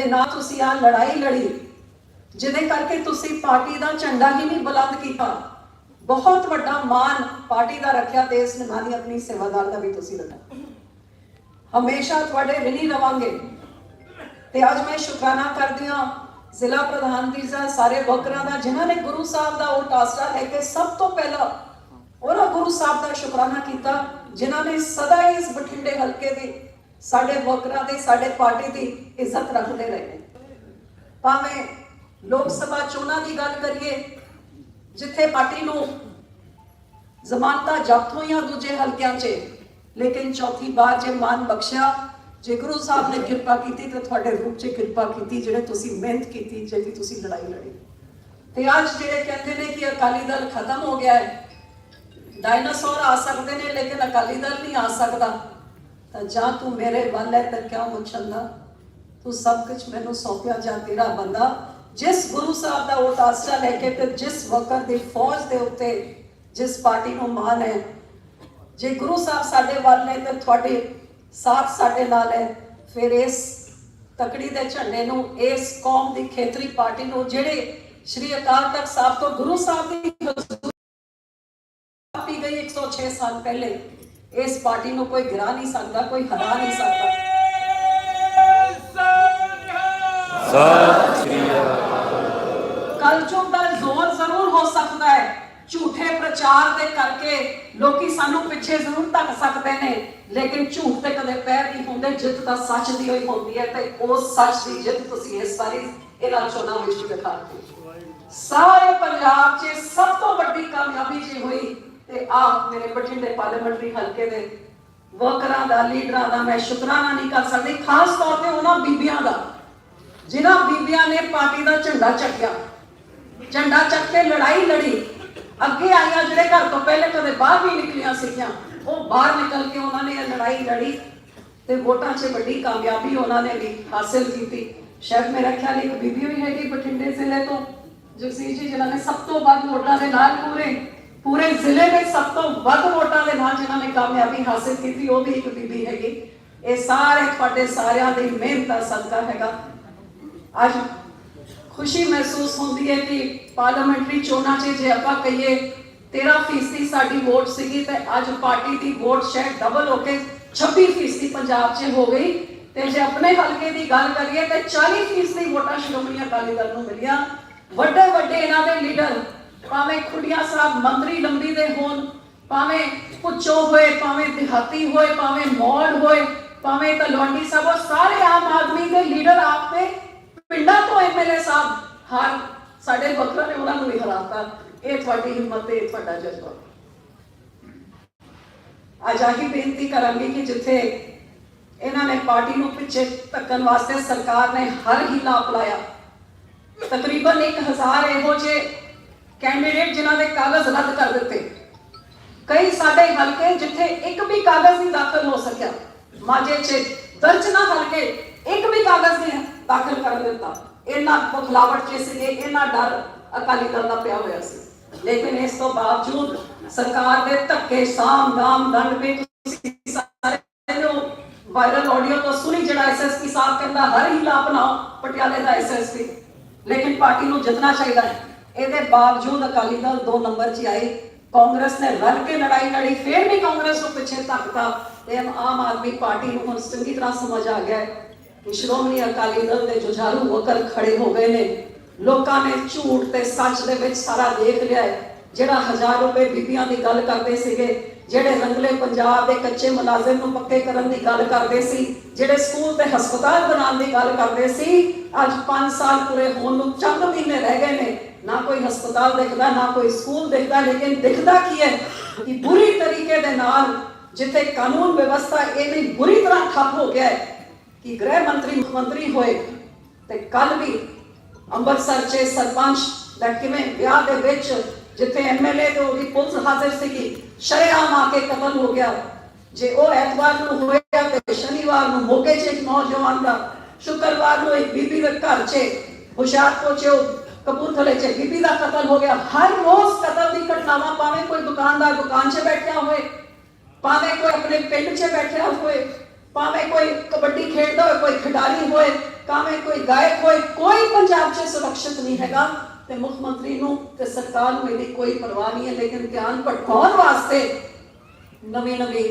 ਦੇ ਨਾਲ ਤੁਸੀਂ ਆ ਲੜਾਈ ਲੜੀ। ਜਿਹਦੇ ਕਰਕੇ ਤੁਸੀਂ ਪਾਰਟੀ ਦਾ ਝੰਡਾ ਹੀ ਨਹੀਂ ਬੁਲੰਦ ਕੀਤਾ। ਬਹੁਤ ਵੱਡਾ ਮਾਨ ਪਾਰਟੀ ਦਾ ਰੱਖਿਆ ਤੇ ਨਿਭਾਣੀ ਆਪਣੀ ਸੇਵਾਦਾਰ ਦਾ ਵੀ ਤੁਸੀਂ ਰੱਖਿਆ। ਹਮੇਸ਼ਾ ਤੁਹਾਡੇ ਰਿਣੀ ਰਵਾਂਗੇ। ਤੇ ਅੱਜ ਮੈਂ ਸ਼ੁਕਰਾਨਾ ਕਰਦੀ ਹਾਂ ਜ਼ਿਲ੍ਹਾ ਪ੍ਰਧਾਨ ਦੀ ਜਾਂ ਸਾਰੇ ਵਰਕਰਾਂ ਦਾ, ਜਿਨ੍ਹਾਂ ਨੇ ਗੁਰੂ ਸਾਹਿਬ ਦਾ ਉਹ ਟਾਸਰਾ ਲੈ ਕੇ ਸਭ ਤੋਂ ਪਹਿਲਾਂ ਉਹਨਾਂ ਗੁਰੂ ਸਾਹਿਬ ਦਾ ਸ਼ੁਕਰਾਨਾ ਕੀਤਾ, ਜਿਨ੍ਹਾਂ ਨੇ ਸਦਾ ਹੀ ਇਸ ਬਠਿੰਡੇ ਹਲਕੇ ਦੀ ਸਾਡੇ ਵਰਕਰਾਂ ਦੀ, ਸਾਡੇ ਪਾਰਟੀ ਦੀ ਇੱਜ਼ਤ ਰੱਖਦੇ ਰਹੇ। ਨੇ ਭਾਵੇਂ ਲੋਕ ਸਭਾ ਚੋਣਾਂ ਦੀ ਗੱਲ ਕਰੀਏ, ਜਿੱਥੇ ਪਾਰਟੀ ਨੂੰ ਜ਼ਮਾਨਤਾਂ ਜ਼ਬਤ ਹੋਈਆਂ ਦੂਜੇ ਹਲਕਿਆਂ 'ਚ, ਲੇਕਿਨ ਚੌਥੀ ਵਾਰ ਜੇ ਮਾਨ ਬਖਸ਼ਿਆ, ਜੇ ਗੁਰੂ ਸਾਹਿਬ ਨੇ ਕਿਰਪਾ ਕੀਤੀ ਤੇ ਤੁਹਾਡੇ ਰੂਪ 'ਚ ਕਿਰਪਾ ਕੀਤੀ, ਜਿਹੜੇ ਤੁਸੀਂ ਮਿਹਨਤ ਕੀਤੀ ਜਿਹੜੀ ਤੁਸੀਂ ਲੜਾਈ ਲੜੀ। ਤੇ ਅੱਜ ਜਿਹੜੇ ਕਹਿੰਦੇ ਨੇ ਕਿ ਅਕਾਲੀ ਦਲ ਖਤਮ ਹੋ ਗਿਆ ਹੈ, ਡਾਇਨਾਸੌਰ ਆ ਸਕਦੇ ਨੇ, ਲੇਕਿਨ ਅਕਾਲੀ ਦਲ ਨਹੀਂ ਆ ਸਕਦਾ। ਤਾਂ ਜਾਂ ਤੂੰ ਮੇਰੇ ਵੱਲ ਹੈ ਤਾਂ ਕਿਉਂ ਮੁੱਛੰਦਾ ਤੂੰ ਸਭ ਕੁਝ ਮੈਨੂੰ ਸੌਂਪਿਆ ਜਾਂ ਤੇਰਾ ਬੰਦਾ, ਜਿਸ ਗੁਰੂ ਸਾਹਿਬ ਦਾ ਉਹ ਆਸਰਾ ਲੈ ਕੇ ਤੇ ਜਿਸ ਵਕਤ ਦੀ ਫੌਜ ਦੇ ਉੱਤੇ ਜਿਸ ਪਾਰਟੀ ਨੂੰ ਮਾਨ ਹੈ, ਜੇ ਗੁਰੂ ਸਾਹਿਬ ਸਾਡੇ ਵੱਲ ਨੇ ਤੇ ਤੁਹਾਡੇ ਸਾਥ ਸਾਡੇ ਨਾਲ ਹੈ, ਫਿਰ ਇਸ ਤਕੜੀ ਦੇ ਝੰਡੇ ਨੂੰ, ਇਸ ਕੌਮ ਦੀ ਖੇਤਰੀ ਪਾਰਟੀ ਨੂੰ ਜਿਹੜੇ ਸ਼੍ਰੀ ਅਕਾਲ ਤਖਤ ਸਾਹਿਬ ਤੋਂ ਗੁਰੂ ਸਾਹਿਬ ਦੀ ਹਜ਼ੂਰੀ ਪੀ ਗਈ 106 ਸਾਲ ਪਹਿਲੇ ਇਸ ਪਾਰਟੀ ਨੂੰ ਕੋਈ ਗਿਰਾ ਨਹੀਂ ਸਕਦਾ ਕੋਈ ਹਰਾ ਨਹੀਂ ਸਕਦਾ। ਕਲਯੁਗ ਦਾ ਜ਼ੋਰ ਜ਼ਰੂਰ ਹੋ ਸਕਦਾ ਹੈ। ਝੂਠੇ ਪ੍ਰਚਾਰ ਦੇ ਕਰਕੇ ਲੋਕੀ ਸਾਨੂੰ ਪਿੱਛੇ ਜ਼ਰੂਰ ਧੱਕ ਸਕਦੇ ਨੇ ਲੇਕਿਨ ਝੂਠ ਤੇ ਕਦੇ ਪੈਰ ਨਹੀਂ ਹੁੰਦੇ ਜਿੱਤ ਤਾਂ ਸੱਚ ਦੀ ਹੋਈ ਹੁੰਦੀ ਹੈ ਤੇ ਉਸ ਸੱਚ ਦੀ ਜਿੱਤ ਤੁਸੀਂ ਇਸ ਵਾਰੀ ਇਹਨਾਂ ਚੋਣਾਂ ਵਿੱਚ ਵੀ ਦਿਖਾਤੀ ਸਾਰੇ ਪੰਜਾਬ 'ਚ ਸਭ ਤੋਂ ਵੱਡੀ ਕਾਮਯਾਬੀ ਜੀ ਹੋਈ ਤੇ ਆ ਮੇਰੇ ਬਠਿੰਡੇ ਪਾਰਲੀਮੈਂਟਰੀ ਹਲਕੇ ਦੇ ਵਰਕਰਾਂ ਦਾ, ਲੀਡਰਾਂ ਦਾ ਮੈਂ ਸ਼ੁਕਰਾਨਾ ਨਹੀਂ ਕਰ ਸਕਦੀ, ਖਾਸ ਤੌਰ ਤੇ ਉਹਨਾਂ ਬੀਬੀਆਂ ਦਾ, ਜਿਨ੍ਹਾਂ ਬੀਬੀਆਂ ਨੇ ਪਾਰਟੀ ਦਾ ਝੰਡਾ ਚੱਕਿਆ। ਝੰਡਾ ਚੱਕ ਕੇ ਲੜਾਈ ਲੜੀ। ਅੱਗੇ ਆਈਆਂ ਜਿਹੜੇ ਘਰ ਤੋਂ ਪਹਿਲੇ ਕਦੇ ਬਾਹਰ ਵੀ ਨਿਕਲੀਆਂ ਸੀਗੀਆਂ, ਉਹ ਬਾਹਰ ਨਿਕਲ ਕੇ ਉਹਨਾਂ ਨੇ ਲੜਾਈ ਲੜੀ ਤੇ ਵੋਟਾਂ 'ਚ ਵੱਡੀ ਕਾਮਯਾਬੀ ਉਹਨਾਂ ਨੇ ਵੀ ਹਾਸਿਲ ਕੀਤੀ। ਸ਼ਾਇਦ ਮੇਰਾ ਖਿਆਲ ਇੱਕ ਬੀਬੀ ਹੋਈ ਹੈਗੀ ਬਠਿੰਡੇ ਜ਼ਿਲ੍ਹੇ ਤੋਂ, ਜਗਸੀਰ ਜੀ, ਜਿਨ੍ਹਾਂ ਨੇ ਸਭ ਤੋਂ ਵੱਧ ਵੋਟਾਂ ਦੇ ਨਾਲ ਪੂਰੇ ਪੂਰੇ ਜ਼ਿਲ੍ਹੇ ਵਿੱਚ ਸਭ ਤੋਂ ਵੱਧ ਵੋਟਾਂ ਦੇ ਨਾਲ ਜਿਨ੍ਹਾਂ ਨੇ ਕਾਮਯਾਬੀ ਹਾਸਿਲ ਕੀਤੀ, ਉਹ ਵੀ ਇੱਕ ਬੀਬੀ ਹੈਗੀ। ਇਹ ਸਾਰੇ ਤੁਹਾਡੇ ਸਾਰਿਆਂ ਦੀ ਮਿਹਨਤ ਦਾ ਸਦਕਾ ਹੈਗਾ। ਅੱਜ ਖੁਸ਼ੀ ਮਹਿਸੂਸ ਹੁੰਦੀ ਹੈ ਕਿ ਪਾਰਲੀਮੈਂਟਰੀ ਚੋਣਾਂ 'ਚ ਜੇ ਆਪਾਂ ਕਹੀਏ 13% ਸਾਡੀ ਵੋਟ ਸੀਗੀ ਤੇ ਅੱਜ ਪਾਰਟੀ ਦੀ ਵੋਟ ਸ਼ਾਇਦ ਡਬਲ ਹੋ ਕੇ 26% ਪੰਜਾਬ 'ਚ ਹੋ ਗਈ। ਤੇ ਜੇ ਆਪਣੇ ਹਲਕੇ ਦੀ ਗੱਲ ਕਰੀਏ ਤੇ 40% ਵੋਟਾਂ ਸ਼੍ਰੋਮਣੀ ਅਕਾਲੀ ਦਲ ਨੂੰ ਮਿਲੀਆਂ। ਵੱਡੇ ਵੱਡੇ ਇਹਨਾਂ ਦੇ ਲੀਡਰ ਭਾਵੇਂ ਖੁੱਡੀਆਂ ਸਾਹਿਬ ਮੰਤਰੀ ਲੰਬੀ ਦੇ ਹੋਣ, ਭਾਵੇਂ ਪੁੱਛੋ ਹੋਏ, ਭਾਵੇਂ ਦਿਹਾਤੀ ਹੋਏ, ਭਾਵੇਂ ਮੌੜ ਹੋਏ, ਭਾਵੇਂ ਤਲਵੰਡੀ ਸਾਹਿਬ ਉਹ ਸਾਰੇ ਆਮ ਆਦਮੀ ਦੇ ਲੀਡਰ ਆਪੇ ਪਿੰਡਾਂ ਤੋਂ ਐਮਐਲਏ ਸਾਹਿਬ, ਹਰ ਸਾਡੇ ਵਕਰਾਂ ਨੇ ਉਹਨਾਂ ਨੂੰ ਵੀ ਹਰਾਤਾ ਇਹ ਤੁਹਾਡੀ ਹਿੰਮਤ ਤੇ ਤੁਹਾਡਾ ਜਜ਼ਬਾ। ਅੱਜ ਆਹੀ ਬੇਨਤੀ ਕਰਾਂਗੇ ਕਿ ਜਿੱਥੇ ਇਹਨਾਂ ਨੇ ਪਾਰਟੀ ਨੂੰ ਪਿੱਛੇ ਧੱਕਣ ਵਾਸਤੇ ਸਰਕਾਰ ਨੇ ਹਰ ਹੀਲਾ ਅਪਣਾਇਆ, ਤਕਰੀਬਨ 1000 ਇਹੋ ਜਿਹੇ ਕੈਂਡੀਡੇਟ ਜਿਨ੍ਹਾਂ ਦੇ ਕਾਗਜ਼ ਰੱਦ ਕਰ ਦਿੱਤੇ। ਕਈ ਸਾਡੇ ਹਲਕੇ ਜਿੱਥੇ ਇੱਕ ਵੀ ਕਾਗਜ਼ ਨਹੀਂ ਦਾਖਲ ਹੋ ਸਕਿਆ, ਮਾਝੇ 'ਚ ਦਰਜਨਾਂ ਹਲਕੇ ਇੱਕ ਵੀ ਕਾਗਜ਼ ਨਹੀਂ ਦਾਖਲ ਕਰ ਦਿੱਤਾ। ਇਹਨਾਂ ਬਖਲਾਵਟ 'ਚ ਸੀਗੇ ਇਹਨਾਂ ਡਰ ਅਕਾਲੀ ਦਲ ਦਾ ਪਿਆ ਹੋਇਆ ਸੀ। ਲੇਕਿਨ ਇਸ ਤੋਂ ਬਾਵਜੂਦ ਸਰਕਾਰ ਦੇ ਧੱਕੇ, ਸਾਮ, ਨਾਮ, ਦੰਡ ਵੀ ਤੁਸੀਂ ਸਾਰੇ ਨੂੰ ਵਾਇਰਲ ਆਡੀਓ ਤੋਂ ਸੁਣੀ ਜਿਹੜਾ ਐਸਐਸਪੀ ਸਾਹਿਬ ਕਹਿੰਦਾ, ਹਰ ਹੀਲਾ ਅਪਣਾਓ ਪਟਿਆਲੇ ਦਾ ਐਸਐਸਪੀ ਲੇਕਿਨ ਪਾਰਟੀ ਨੂੰ ਜਿੱਤਣਾ ਚਾਹੀਦਾ ਹੈ। ਇਹਦੇ ਬਾਵਜੂਦ ਅਕਾਲੀ ਦਲ 2 ਨੰਬਰ 'ਚ ਆਈ ਕਾਂਗਰਸ ਨੇ ਰਲ ਕੇ ਲੜਾਈ ਲੜੀ, ਫਿਰ ਵੀ ਕਾਂਗਰਸ ਨੂੰ ਪਿੱਛੇ ਧੱਕਤਾ ਤੇ ਆਮ ਆਦਮੀ ਪਾਰਟੀ ਨੂੰ ਹੁਣ ਚੰਗੀ ਤਰ੍ਹਾਂ ਸਮਝ ਆ ਗਿਆ ਕਿ ਸ਼੍ਰੋਮਣੀ ਅਕਾਲੀ ਦਲ ਦੇ ਜੁਝਾਰੂ ਵਕਰ ਖੜੇ ਹੋ ਗਏ ਨੇ। ਲੋਕਾਂ ਨੇ ਝੂਠ ਤੇ ਸੱਚ ਦੇ ਵਿੱਚ ਸਾਰਾ ਦੇਖ ਲਿਆ ਹੈ। ਜਿਹੜਾ ਹਜ਼ਾਰ ਰੁਪਏ ਬੀਬੀਆਂ ਦੀ ਗੱਲ ਕਰਦੇ ਸੀਗੇ, ਜਿਹੜੇ ਰੰਗਲੇ ਪੰਜਾਬ ਦੇ ਕੱਚੇ ਮੁਲਾਜ਼ਮ ਨੂੰ ਪੱਕੇ ਕਰਨ ਦੀ ਗੱਲ ਕਰਦੇ ਸੀ, ਜਿਹੜੇ ਸਕੂਲ ਤੇ ਹਸਪਤਾਲ ਬਣਾਉਣ ਦੀ ਗੱਲ ਕਰਦੇ ਸੀ, ਅੱਜ 5 ਸਾਲ ਪੂਰੇ ਹੋਣ ਨੂੰ ਚੰਦ ਮਹੀਨੇ ਰਹਿ ਗਏ ਨੇ। ਨਾ ਕੋਈ ਹਸਪਤਾਲ ਦਿਖਦਾ, ਨਾ ਕੋਈ ਸਕੂਲ ਦਿਖਦਾ, ਲੇਕਿਨ ਦਿਖਦਾ ਕੀ ਹੈ ਕਿ ਬੁਰੀ ਤਰੀਕੇ ਦੇ ਨਾਲ ਜਿੱਥੇ ਕਾਨੂੰਨ ਵਿਵਸਥਾ ਇਹਦੀ ਬੁਰੀ ਤਰ੍ਹਾਂ ਠੱਪ ਹੋ ਗਿਆ ਹੈ ਕਿ ਗ੍ਰਹਿ ਮੰਤਰੀ, ਮੁੱਖ ਮੰਤਰੀ ਹੋਏ ਤੇ ਕੱਲ ਵੀ ਅੰਮ੍ਰਿਤਸਰ 'ਚ ਸਰਪੰਚ ਦਾ ਕਿਵੇਂ ਵਿਆਹ ਦੇ ਵਿੱਚ ਜਿੱਥੇ ਐਮਐਲਏ ਤੇ ਉਹਦੀ ਪੁਲਿਸ ਹਾਜ਼ਰ ਸੀਗੀ, ਸ਼ਰੇਆਮ ਆ ਕੇ ਕਤਲ ਹੋ ਗਿਆ। ਜੇ ਉਹ ਐਤਵਾਰ ਨੂੰ ਹੋਇਆ ਤੇ ਸ਼ਨੀਵਾਰ ਨੂੰ ਮੋਗੇ 'ਚ ਇੱਕ ਨੌਜਵਾਨ ਦਾ, ਸ਼ੁੱਕਰਵਾਰ ਨੂੰ ਇੱਕ ਬੀਬੀ ਦੇ ਘਰ 'ਚ, ਹੁਸ਼ਿਆਰਪੁਰ 'ਚ ਉਹ ਕਪੂਰਥਲੇ 'ਚ ਬੀਬੀ ਦਾ ਕਤਲ ਹੋ ਗਿਆ ਹਰ ਰੋਜ਼ ਕਤਲ ਦੀ ਘਟਨਾਵਾਂ ਭਾਵੇਂ ਕੋਈ ਦੁਕਾਨਦਾਰ ਦੁਕਾਨ 'ਚ ਬੈਠਿਆ ਹੋਏ ਭਾਵੇਂ ਕੋਈ ਆਪਣੇ ਪਿੰਡ 'ਚ ਬੈਠਿਆ ਹੋਏ ਭਾਵੇਂ ਕੋਈ ਕਬੱਡੀ ਖੇਡਦਾ ਹੋਏ ਕੋਈ ਖਿਡਾਰੀ ਹੋਏ ਕਾਵੇਂ ਕੋਈ ਗਾਇਕ ਹੋਏ ਕੋਈ ਪੰਜਾਬ 'ਚ ਸੁਰੱਖਿਅਤ ਨਹੀਂ ਹੈਗਾ ਤੇ ਮੁੱਖ ਮੰਤਰੀ ਨੂੰ ਤੇ ਸਰਕਾਰ ਨੂੰ ਇਹਦੀ ਕੋਈ ਪਰਵਾਹ ਨਹੀਂ ਹੈ ਲੇਕਿਨ ਧਿਆਨ ਭਟਕਾਉਣ ਵਾਸਤੇ ਨਵੇਂ ਨਵੇਂ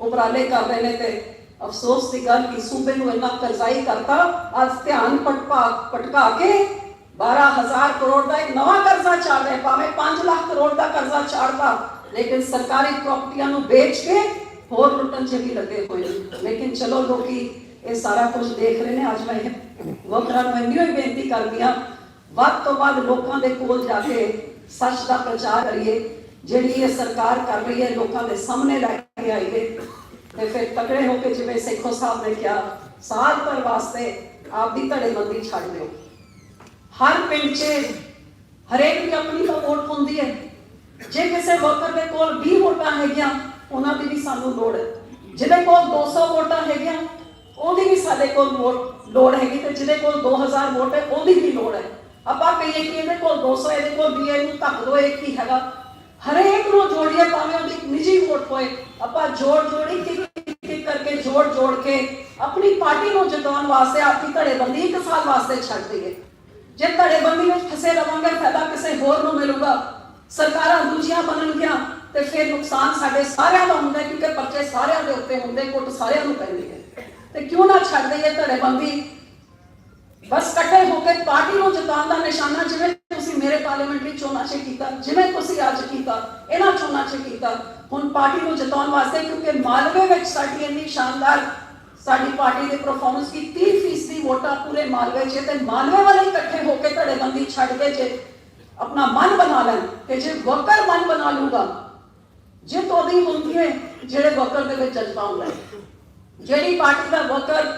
ਉਪਰਾਲੇ ਕਰ ਰਹੇ ਨੇ ਤੇ ਅਫਸੋਸ ਦੀ ਗੱਲ ਕਿ ਸੂਬੇ ਨੂੰ ਇੰਨਾ ਕਰਜ਼ਾਈ ਕਰਤਾ ਅੱਜ ਧਿਆਨ ਭਟਕਾ ਭਟਕਾ ਕੇ 12000 ਕਰੋੜ ਦਾ ਇੱਕ ਨਵਾਂ ਕਰਜ਼ਾ ਚੱਲ ਰਿਹਾ ਭਾਵੇਂ 5 ਲੱਖ ਕਰੋੜ ਦਾ ਕਰਜ਼ਾ ਚਾੜਦਾ ਲੇਕਿਨ ਸਰਕਾਰੀ ਪ੍ਰਾਪਰਟੀਆਂ ਨੂੰ ਵੇਚ ਕੇ ਹੋਰ ਲੁੱਟਣ 'ਚ ਵੀ ਲੱਗੇ ਹੋਏ ਨੇ ਲੇਕਿਨ ਚਲੋ ਲੋਕੀ ਇਹ ਸਾਰਾ ਕੁਝ ਦੇਖ ਰਹੇ ਨੇ ਅੱਜ ਮੈਂ ਇਹ ਵਕਰਾਂ ਨੂੰ ਇੰਨੀ ਹੀ ਬੇਨਤੀ ਕਰਦੀ ਹਾਂ ਵੱਧ ਤੋਂ ਵੱਧ ਲੋਕਾਂ ਦੇ ਕੋਲ ਜਾ ਕੇ ਸੱਚ ਦਾ ਪ੍ਰਚਾਰ ਕਰੀਏ ਜਿਹੜੀ ਇਹ ਸਰਕਾਰ ਕਰ ਰਹੀ ਹੈ ਲੋਕਾਂ ਦੇ ਸਾਹਮਣੇ ਲੈ ਕੇ ਆਈਏ ਤੇ ਫਿਰ ਤਕੜੇ ਹੋ ਕੇ ਜਿਵੇਂ ਸੇਖੋ ਸਾਹਿਬ ਨੇ ਕਿਹਾ ਸਾਲ ਭਰ ਵਾਸਤੇ ਆਪਦੀ ਧੜੇਬੰਦੀ ਛੱਡ ਦਿਓ ਹਰ ਪਿੰਡ 'ਚ ਹਰੇਕ ਦੀ ਆਪਣੀ ਤਾਂ ਵੋਟ ਹੁੰਦੀ ਹੈ। ਜੇ ਕਿਸੇ ਵਰਕਰ ਦੇ ਕੋਲ 20 ਵੋਟਾਂ ਹੈਗੀਆਂ, ਉਹਨਾਂ ਦੀ ਵੀ ਸਾਨੂੰ ਲੋੜ ਹੈ। ਜਿਹਦੇ ਕੋਲ 200 ਵੋਟਾਂ ਹੈਗੀਆਂ, ਉਹਦੀ ਵੀ ਸਾਡੇ ਕੋਲ ਲੋੜ ਹੈਗੀ ਤੇ ਜਿਹਦੇ ਕੋਲ 2000 ਵੋਟ ਹੈ, ਉਹਦੀ ਵੀ ਲੋੜ ਹੈ। ਆਪਾਂ ਕਹੀਏ ਕਿ ਇਹਦੇ ਕੋਲ 200 ਇਹਦੇ ਕੋਲ 20 ਇਹਨੂੰ ਧੱਕ ਦੋ ਇੱਕ ਹੀ ਹੈਗਾ? ਹਰੇਕ ਨੂੰ ਜੋੜੀਏ ਭਾਵੇਂ ਉਹਦੀ ਨਿੱਜੀ ਵੋਟ ਹੋਏ, ਆਪਾਂ ਜੋੜ ਜੋੜੀ ਕਿ ਇੱਕ ਕਰਕੇ ਜੋੜ ਜੋੜ ਕੇ ਆਪਣੀ ਪਾਰਟੀ ਨੂੰ ਜਿਤਾਉਣ ਵਾਸਤੇ ਆਪਣੀ ਧੜੇਬੰਦੀ ਇੱਕ ਸਾਲ ਵਾਸਤੇ ਛੱਡ ਦਈਏ। ਜੇ ਧੜੇਬੰਦੀ ਵਿੱਚ ਫਸੇ ਰਵਾਂਗੇ, ਫਾਇਦਾ ਕਿਸੇ ਹੋਰ ਨੂੰ ਮਿਲੂਗਾ। ਸਰਕਾਰਾਂ ਦੂਜੀਆਂ ਬਣਨਗੀਆਂ ਤੇ ਫਿਰ ਨੁਕਸਾਨ ਸਾਡੇ ਸਾਰਿਆਂ ਦਾ ਹੁੰਦਾ, ਕਿਉਂਕਿ ਪਰਚੇ ਸਾਰਿਆਂ ਦੇ ਉੱਤੇ ਹੁੰਦੇ, ਕੁੱਟ ਸਾਰਿਆਂ ਨੂੰ ਪੈਂਦੀ ਹੈ। ਤੇ ਕਿਉਂ ਨਾ ਛੱਡ ਦਈਏ ਧੜੇਬੰਦੀ ਬਸ ਇਕੱਠੇ ਹੋ ਕੇ ਪਾਰਟੀ ਨੂੰ ਜਿਤਾਉਣ ਦਾ ਨਿਸ਼ਾਨਾ, ਜਿਵੇਂ ਤੁਸੀਂ ਮੇਰੇ ਪਾਰਲੀਮੈਂਟਰੀ ਚੋਣਾਂ 'ਚ ਕੀਤਾ, ਜਿਵੇਂ ਤੁਸੀਂ ਅੱਜ ਕੀਤਾ, ਇਹਨਾਂ ਚੋਣਾਂ 'ਚ ਕੀਤਾ। ਹੁਣ ਪਾਰਟੀ ਨੂੰ ਜਿਤਾਉਣ ਵਾਸਤੇ, ਕਿਉਂਕਿ ਮਾਲਵੇ ਵਿੱਚ ਸਾਡੀ ਇੰਨੀ ਸ਼ਾਨਦਾਰ ਸਾਡੀ ਪਾਰਟੀ ਦੇ ਪਰਫਾਰਮੈਂਸ ਕੀ 30% ਦੀ ਵੋਟਾਂ ਪੂਰੇ ਮਾਲਵੇ 'ਚ ਤੇ ਮਾਲਵੇ ਵਾਲੇ ਇਕੱਠੇ ਹੋ ਕੇ ਧੜੇਬੰਦੀ ਛੱਡ ਕੇ ਜੇ ਆਪਣਾ ਮਨ ਬਣਾ ਲੈਣ ਤੇ ਜੇ ਵਕਰ ਮਨ ਬਣਾ ਲੂਗਾ ਜਿੱਤ ਉਹਦੀ ਹੁੰਦੀ ਹੈ ਜਿਹੜੇ ਵਕਰ ਦੇ ਵਿੱਚ ਜਜ਼ਬਾ ਹੁੰਦਾ ਹੈ ਜਿਹੜੀ ਪਾਰਟੀ ਦਾ ਵਰਕਰ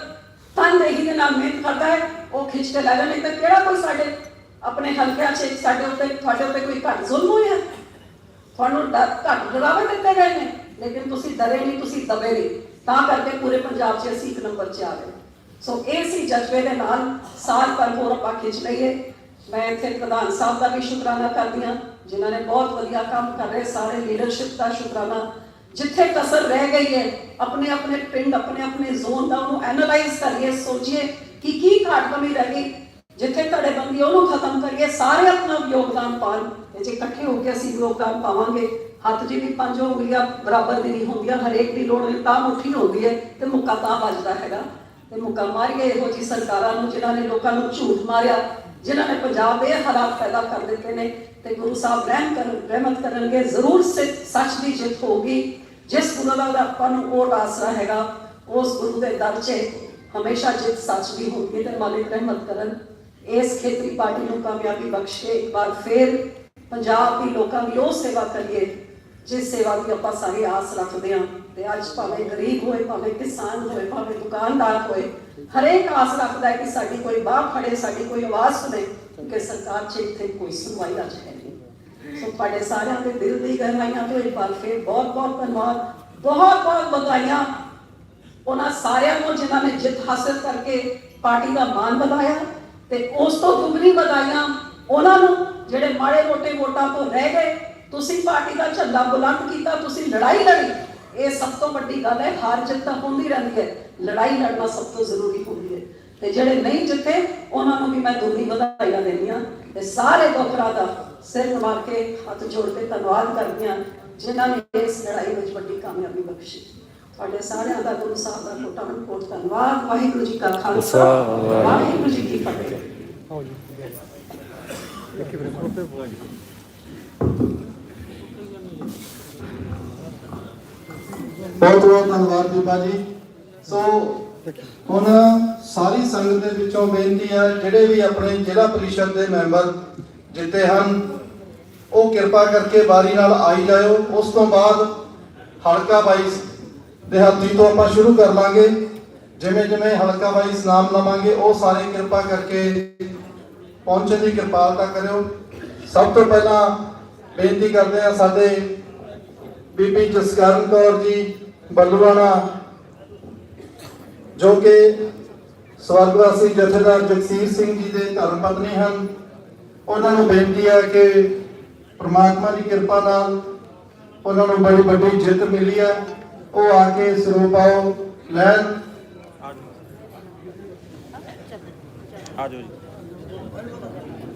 ਤਨਦੇਹੀ ਦੇ ਨਾਲ ਮਿਹਨਤ ਕਰਦਾ ਹੈ ਉਹ ਖਿੱਚ ਕੇ ਲੈ ਨਹੀਂ ਤਾਂ ਕਿਹੜਾ ਕੋਈ ਸਾਡੇ ਆਪਣੇ ਹਲਕਿਆਂ 'ਚ ਸਾਡੇ ਉੱਤੇ ਤੁਹਾਡੇ ਉੱਤੇ ਕੋਈ ਘੱਟ ਜ਼ੁਲਮ ਹੋਇਆ ਤੁਹਾਨੂੰ ਡ- ਘੱਟ ਡਰਾਵੇ ਦਿੱਤੇ ਗਏ ਨੇ ਲੇਕਿਨ ਤੁਸੀਂ ਡਰੇ ਨਹੀਂ ਤੁਸੀਂ ਦਬੇ ਨਹੀਂ ਤਾਂ ਕਰਕੇ ਪੂਰੇ ਪੰਜਾਬ 'ਚ ਅਸੀਂ ਇੱਕ ਨੰਬਰ 'ਚ ਆ ਗਏ। ਸੋ ਇਹ ਸੀ ਜਜ਼ਬੇ ਦੇ ਨਾਲ ਸਾਲ ਪਰ ਹੋਰ ਆਪਾਂ ਖਿੱਚ ਲਈਏ। ਮੈਂ ਇੱਥੇ ਪ੍ਰਧਾਨ ਸਾਹਿਬ ਦਾ ਵੀ ਸ਼ੁਕਰਾਨਾ ਕਰਦੀ ਹਾਂ, ਜਿਨ੍ਹਾਂ ਨੇ ਬਹੁਤ ਵਧੀਆ ਕੰਮ ਕਰ ਰਹੇ, ਸਾਰੇ ਲੀਡਰਸ਼ਿਪ ਦਾ ਸ਼ੁਕਰਾਨਾ। ਜਿੱਥੇ ਕਸਰ ਰਹਿ ਗਈ ਹੈ, ਆਪਣੇ ਆਪਣੇ ਪਿੰਡ, ਆਪਣੇ ਆਪਣੇ ਜ਼ੋਨ ਦਾ ਉਹਨੂੰ ਐਨਾਲਾਈਜ਼ ਕਰੀਏ, ਸੋਚੀਏ ਕਿ ਕੀ ਘਾਟ ਕਮੀ ਰਹਿ ਗਈ ਜਿੱਥੇ ਧੜੇਬੰਦੀ ਉਹਨੂੰ ਖਤਮ ਕਰੀਏ, ਸਾਰੇ ਆਪਣਾ ਯੋਗਦਾਨ ਪਾਣ ਤੇ ਜੇ ਇਕੱਠੇ ਹੋ ਕੇ ਅਸੀਂ ਯੋਗਦਾਨ ਪਾਵਾਂਗੇ, ਹੱਥ 'ਚ ਵੀ ਪੰਜ ਉਂਗਲੀਆਂ ਬਰਾਬਰ ਦੀ ਨਹੀਂ ਹੁੰਦੀਆਂ, ਹਰੇਕ ਦੀ ਲੋੜ ਤਾਂ ਮੁੱਠੀ ਹੁੰਦੀ ਹੈ, ਤੇ ਮੁੱਕਾ ਤਾਂ ਵੱਜਦਾ ਹੈਗਾ। ਤੇ ਮੁੱਕਾ ਮਾਰੀਏ, ਇਹੋ ਜੀ ਸਰਕਾਰਾਂ ਨੂੰ ਜਿਨ੍ਹਾਂ ਨੇ ਲੋਕਾਂ ਨੂੰ ਝੂਠ ਮਾਰਿਆ, ਜਿਨ੍ਹਾਂ ਨੇ ਪੰਜਾਬ ਦੇ ਹਾਲਾਤ ਪੈਦਾ ਕਰ ਦਿੱਤੇ ਨੇ, ਤੇ ਗੁਰੂ ਸਾਹਿਬ ਰਹਿਮ ਕਰਨ ਰਹਿਮਤ ਕਰਨਗੇ, ਜ਼ਰੂਰ ਸ- ਸੱਚ ਦੀ ਜਿੱਤ ਹੋਊਗੀ। ਜਿਸ ਗੁਰੂ ਦਾ ਆਪਾਂ ਨੂੰ ਉਹ ਆਸਰਾ ਹੈਗਾ, ਉਸ ਗੁਰੂ ਦੇ ਦਰ 'ਚ ਹਮੇਸ਼ਾ ਜਿੱਤ ਸੱਚ ਦੀ ਹੋਊਗੀ, ਤੇ ਮਾਲਿਕ ਰਹਿਮਤ ਕਰਨ। ਇਸ ਖੇਤਰੀ ਪਾਰਟੀ ਨੂੰ ਕਾਮਯਾਬੀ ਬਖਸ਼ੇ ਇੱਕ ਵਾਰ ਫੇਰ ਪੰਜਾਬ ਦੀ ਲੋਕਾਂ ਦੀ ਉਹ ਸੇਵਾ ਕਰੀਏ ਜਿਸ ਸੇਵਾ ਦੀ ਆਪਾਂ ਸਾਰੇ ਆਸ ਰੱਖਦੇ ਹਾਂ ਤੇ ਅੱਜ ਭਾਵੇਂ ਗਰੀਬ ਹੋਏ ਭਾਵੇਂ ਕਿਸਾਨ ਹੋਏ ਭਾਵੇਂ ਦੁਕਾਨਦਾਰ ਹੋਏ ਹਰੇਕ ਆਸ ਰੱਖਦਾ ਹੈ ਕਿ ਸਾਡੀ ਕੋਈ ਬਾਹ ਫੜੇ ਸਾਡੀ ਕੋਈ ਆਵਾਜ਼ ਸੁਣੇ ਕਿਉਂਕਿ ਸਰਕਾਰ 'ਚ ਇੱਥੇ ਕੋਈ ਸੁਣਵਾਈ ਅੱਜ ਹੈ ਨਹੀਂ ਸੋ ਤੁਹਾਡੇ ਸਾਰਿਆਂ ਦੇ ਦਿਲ ਦੀ ਗਹਿਰਾਈਆਂ ਤੋਂ ਇੱਕ ਵਾਰ ਫੇਰ ਬਹੁਤ ਬਹੁਤ ਧੰਨਵਾਦ ਬਹੁਤ ਬਹੁਤ ਵਧਾਈਆਂ ਉਹਨਾਂ ਸਾਰਿਆਂ ਨੂੰ ਜਿਨ੍ਹਾਂ ਨੇ ਜਿੱਤ ਹਾਸਲ ਕਰਕੇ ਪਾਰਟੀ ਦਾ ਮਾਣ ਵਧਾਇਆ ਤੇ ਉਸ ਤੋਂ ਦੁਗਣੀ ਵਧਾਈਆਂ ਉਹਨਾਂ ਨੂੰ, ਜਿਹੜੇ ਮਾੜੇ ਮੋਟੇ ਵੋਟਾਂ ਤੋਂ ਰਹਿ ਗਏ। ਤੁਸੀਂ ਪਾਰਟੀ ਦਾ ਝੰਡਾ ਬੁਲੰਦ ਕੀਤਾ, ਤੁਸੀਂ ਲੜਾਈ ਲੜੀ। ਇਹ ਸਭ ਤੋਂ ਵੱਡੀ ਗੱਲ ਹੈ, ਹਾਰ ਜਿੱਤ ਤਾਂ ਹੁੰਦੀ ਰਹਿੰਦੀ ਹੈ। ਲੜਾਈ ਲੜਨਾ ਸਭ ਤੋਂ ਜ਼ਰੂਰੀ ਹੁੰਦੀ ਹੈ। ਤੇ ਜਿਹੜੇ ਨਹੀਂ ਜਿੱਤੇ, ਉਹਨਾਂ ਨੂੰ ਵੀ ਮੈਂ ਦੁਗਣੀ ਵਧਾਈਆਂ ਦਿੰਦੀਆਂ। ਤੇ ਸਾਰੇ ਦੋਖਰਾ ਦਾ ਸਿਰ ਨਵਾ ਕੇ ਹੱਥ ਜੋੜ ਕੇ ਧੰਨਵਾਦ ਕਰਦੀਆਂ ਜਿਨ੍ਹਾਂ ਨੇ ਇਸ ਲੜਾਈ ਵਿੱਚ ਵੱਡੀ ਕਾਮਯਾਬੀ ਬਖਸ਼ੀ। ਤੁਹਾਡੇ ਸਾਰਿਆਂ ਦਾ ਗੁਰੂ ਸਾਹਿਬ ਦਾ ਕੋਟਾਂ ਕੋਟ ਧੰਨਵਾਦ। ਵਾਹਿਗੁਰੂ ਜੀ ਕਾ ਖਾਲਸਾ ਵਾਹਿਗੁਰੂ ਜੀ ਕੀ ਫਤਿਹ। ਬਹੁਤ ਬਹੁਤ ਧੰਨਵਾਦ ਬੀਬਾ ਜੀ। ਸੋ ਹੁਣ ਸਾਰੀ ਸੰਗਤ ਦੇ ਵਿੱਚੋਂ ਬੇਨਤੀ ਹੈ ਜਿਹੜੇ ਵੀ ਆਪਣੇ ਜ਼ਿਲ੍ਹਾ ਪਰਿਸ਼ਦ ਦੇ ਮੈਂਬਰ ਜਿੱਤੇ ਹਨ ਉਹ ਕਿਰਪਾ ਕਰਕੇ ਵਾਰੀ ਨਾਲ ਆਈ ਜਾਇਓ। ਉਸ ਤੋਂ ਬਾਅਦ ਹਲਕਾ ਵਾਈਸ ਦਿਹਾਤੀ ਤੋਂ ਆਪਾਂ ਸ਼ੁਰੂ ਕਰ ਲਾਂਗੇ। ਜਿਵੇਂ ਜਿਵੇਂ ਹਲਕਾ ਵਾਈਸ ਨਾਮ ਲਵਾਂਗੇ, ਉਹ ਸਾਰੇ ਕਿਰਪਾ ਕਰਕੇ ਪਹੁੰਚਣ ਦੀ ਕਿਰਪਾਲਤਾ ਕਰਿਓ। ਸਭ ਤੋਂ ਪਹਿਲਾਂ ਬੇਨਤੀ ਕਰਦੇ ਆ ਸਾਡੇ ਬੀਬੀ ਜਸਕਰਨ ਕੌਰ ਜੀ ਬੱਲੂਆਣਾ ਜੋ ਕਿ ਸਵਰਗਵਾਸੀ ਜਥੇਦਾਰ ਜਗਸੀਰ ਸਿੰਘ ਜੀ ਦੇ ਧਰਮ ਪਤਨੀ ਹਨ। ਉਹਨਾਂ ਨੂੰ ਬੇਨਤੀ ਹੈ ਕਿ ਪ੍ਰਮਾਤਮਾ ਦੀ ਕਿਰਪਾ ਨਾਲ ਉਹਨਾਂ ਨੂੰ ਬੜੀ ਵੱਡੀ ਜਿੱਤ ਮਿਲੀ ਹੈ। ਉਹ ਆ ਕੇ ਸਰੂਪ ਆਓ ਲੈਣ। ਜੀ।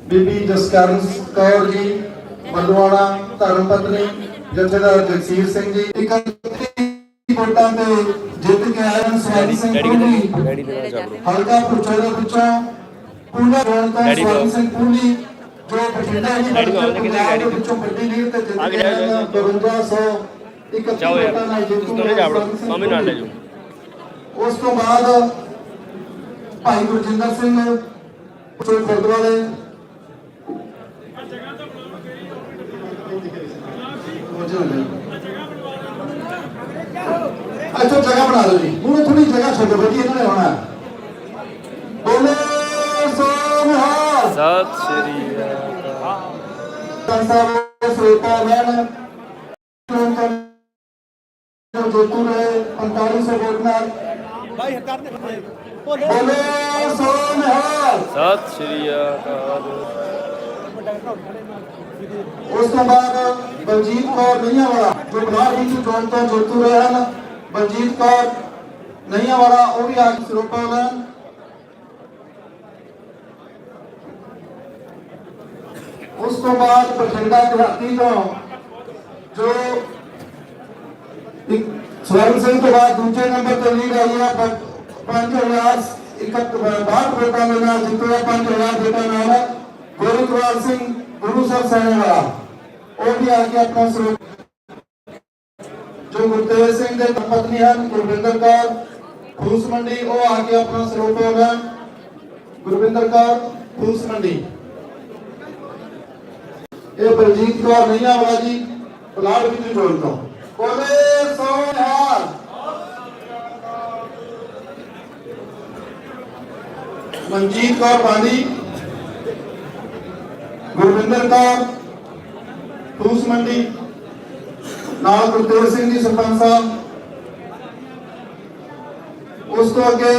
ਬੀਬੀ ਜਸਕਰਨ ਕੌਰ ਜੀ ਬੱਲੂਆਣਾ ਧਰਮ ਪਤਨੀ ਜਥੇਦਾਰ ਜਗਸੀਰ ਸਿੰਘ ਜੀ। 31 ਵੋਟਾਂ ਤੇ ਜਿੱਤ ਕੇ ਆਏ ਹਨ ਸਵਾਰੀ ਸਿੰਘ ਪੂਰੀ ਦੇ ਹਲਕਾ ਪੁੱਛੋ ਦੇ ਵਿੱਚੋਂ ਪੂਨਾ ਰੋਣ ਤੋਂ ਡੈਡੀ ਸਵਾਰੀ। ਸਿੰਘ ਪੂਰੀ ਜੋ ਬਠਿੰਡਾ ਜੀ ਦੇ? ਵਿੱਚੋਂ ਵੱਡੀ ਲੀਡ ਤੇ ਜਿੱਤ ਕੇ ਆਏ ਹਨ 5200 ਜਾਓ ਯਾਰ। ਤੁਸੀਂ ਦੋਨੇ ਜਾ ਵੜੋ। ਮੰਮੀ ਨਾਲ ਲੈ ਜਾਓ। ਉਸ ਤੋਂ ਬਾਅਦ ਭਾਈ ਗੁਰਜਿੰਦਰ ਸਿੰਘ ਜੋ ਗੁਰਦੁਆਰੇ। ਅੱਛਾ ਜਗ੍ਹਾ ਬਣਾ ਲਓ ਜੀ। ਹੁਣ ਥੋੜੀ ਜਗ੍ਹਾ ਛੱਡੋ ਬੇਟੀ ਇਹਨਾਂ ਨੇ ਹੋਣਾ ਬੋਲੇ ਸੋਨਹਾਰ ਸਤਿ ਸ਼੍ਰੀ ਅਕਾਲ। ਸੰਸਾਰ ਸਰੋਤਾ ਲੈਣ ਜੋਤੂ ਨੇ 4500 ਵੋਟ ਨਾਲ ਭਾਈ ਕਰਨੇ ਬੋਲੇ ਸੋਨਹਾਰ ਸਤਿ ਸ਼੍ਰੀ ਅਕਾਲ ਉਸ ਤੋਂ ਬਾਅਦ ਬਲਜੀਤ ਕੌਰ ਨਈਆਂ ਵਾਲਾ ਜੋ ਬਲਾਰ ਵਿੱਚ ਚੋਣ ਤੋਂ ਜੋਤੂ ਰਹੇ ਹਨ ਬਲਜੀਤ ਕੌਰ ਨਈਆਂ ਵਾਲਾ ਉਹ ਵੀ ਆ ਕੇ ਸਰੋਪਾ ਲੈਣ ਉਸ ਤੋਂ ਬਾਅਦ ਬਠਿੰਡਾ ਦਿਹਾਤੀ ਤੋਂ ਜੋ ਇੱਕ ਸਿੰਘ ਤੋਂ ਬਾਅਦ ਦੂਜੇ ਨੰਬਰ ਤੇ ਲੀਡ ਆਈ ਹੈ 5000 61 ਵੋਟਾਂ ਦੇ ਨਾਲ ਜਿੱਤਿਆ 5000 ਵੋਟਾਂ ਨਾਲ ਗੋਰਿੰਦਵਾਲ ਸਿੰਘ, ਗੁਰੂ ਸਰ ਸੈਣੇ ਵਾਲਾ। ਉਹ ਵੀ ਆ ਕੇ ਆਪਣਾ ਸਰੋਪ ਜੋ ਗੁਰਤੇਜ ਸਿੰਘ ਦੇ ਪਤਨੀ ਹਨ, ਗੁਰਵਿੰਦਰ ਕੌਰ ਫੂਸ ਮੰਡੀ, ਉਹ ਆ ਕੇ ਆਪਣਾ ਸਰੋਪ ਹੋਗਾ ਗੁਰਵਿੰਦਰ ਕੌਰ ਫੂਸ ਮੰਡੀ। ਇਹ ਬਲਜੀਤ ਕੌਰ ਨਈਆਂ ਵਾਲਾ ਜੀ ਪਲਾੜ ਵਿੱਚ ਜੋੜ ਤੋਂ ਬੋਲੇ ਸੋਹਾਰ ਮਨਜੀਤ ਕੌਰ ਪਾਂਡੀ ਗੁਰਵਿੰਦਰ ਕੌਰ ਫੂਸ ਮੰਡੀ ਨਾਲ ਗੁਰਤੇਜ ਸਿੰਘ ਜੀ ਸਰਪੰਚ ਸਾਹਿਬ। ਉਸ ਤੋਂ ਅੱਗੇ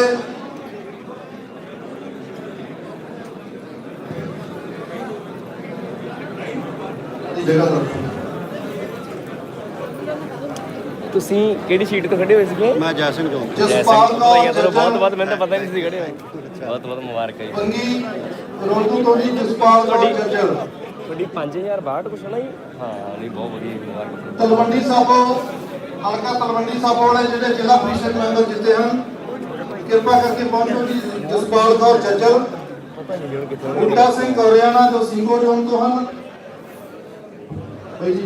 ਤੁਸੀਂ ਕਿਹੜੀ ਸੀਟ ਤੋਂ ਖੜੇ ਹੋਏ ਸੀਗੇ? ਮੈਂ ਜੈ ਸਿੰਘ ਜੋਨ ਜਸਪਾਲ ਕੌਰ ਬਹੁਤ ਬਹੁਤ ਮੈਨੂੰ ਤਾਂ ਪਤਾ ਹੀ ਨਹੀਂ ਸੀ ਖੜੇ ਹੋਏ। ਬਹੁਤ ਬਹੁਤ ਮੁਬਾਰਕਾਂ ਜੀ। ਬੰਗੀ ਰੋਡੂ ਤੋਂ ਜੀ ਜਸਪਾਲ ਕੌਰ ਜੱਜਲ ਤੁਹਾਡੀ 5062 ਕੁਛ ਨਾ ਜੀ? ਹਾਂ ਨਹੀਂ ਬਹੁਤ ਵਧੀਆ ਜੀ, ਮੁਬਾਰਕਾਂ ਤਲਵੰਡੀ ਸਾਬੋ ਹਲਕਾ ਤਲਵੰਡੀ ਸਾਬੋ ਵਾਲੇ ਜਿਹੜੇ ਜ਼ਿਲ੍ਹਾ ਪ੍ਰੀਸ਼ਦ ਮੈਂਬਰ ਜਿੱਤੇ ਹਨ ਕਿਰਪਾ ਕਰਕੇ ਪਹੁੰਚੋ ਜੀ ਜਸਪਾਲ ਕੌਰ ਜੱਜਲ ਪਤਾ ਨਹੀਂ ਹੁਣ ਕਿੱਥੋਂ ਬੂਟਾ ਸਿੰਘ ਗੋਰਿਆਣਾ ਜੋ ਸਿੰਘੋ ਜੋਨ ਤੋਂ ਹਨ। ਬਈ ਜੀ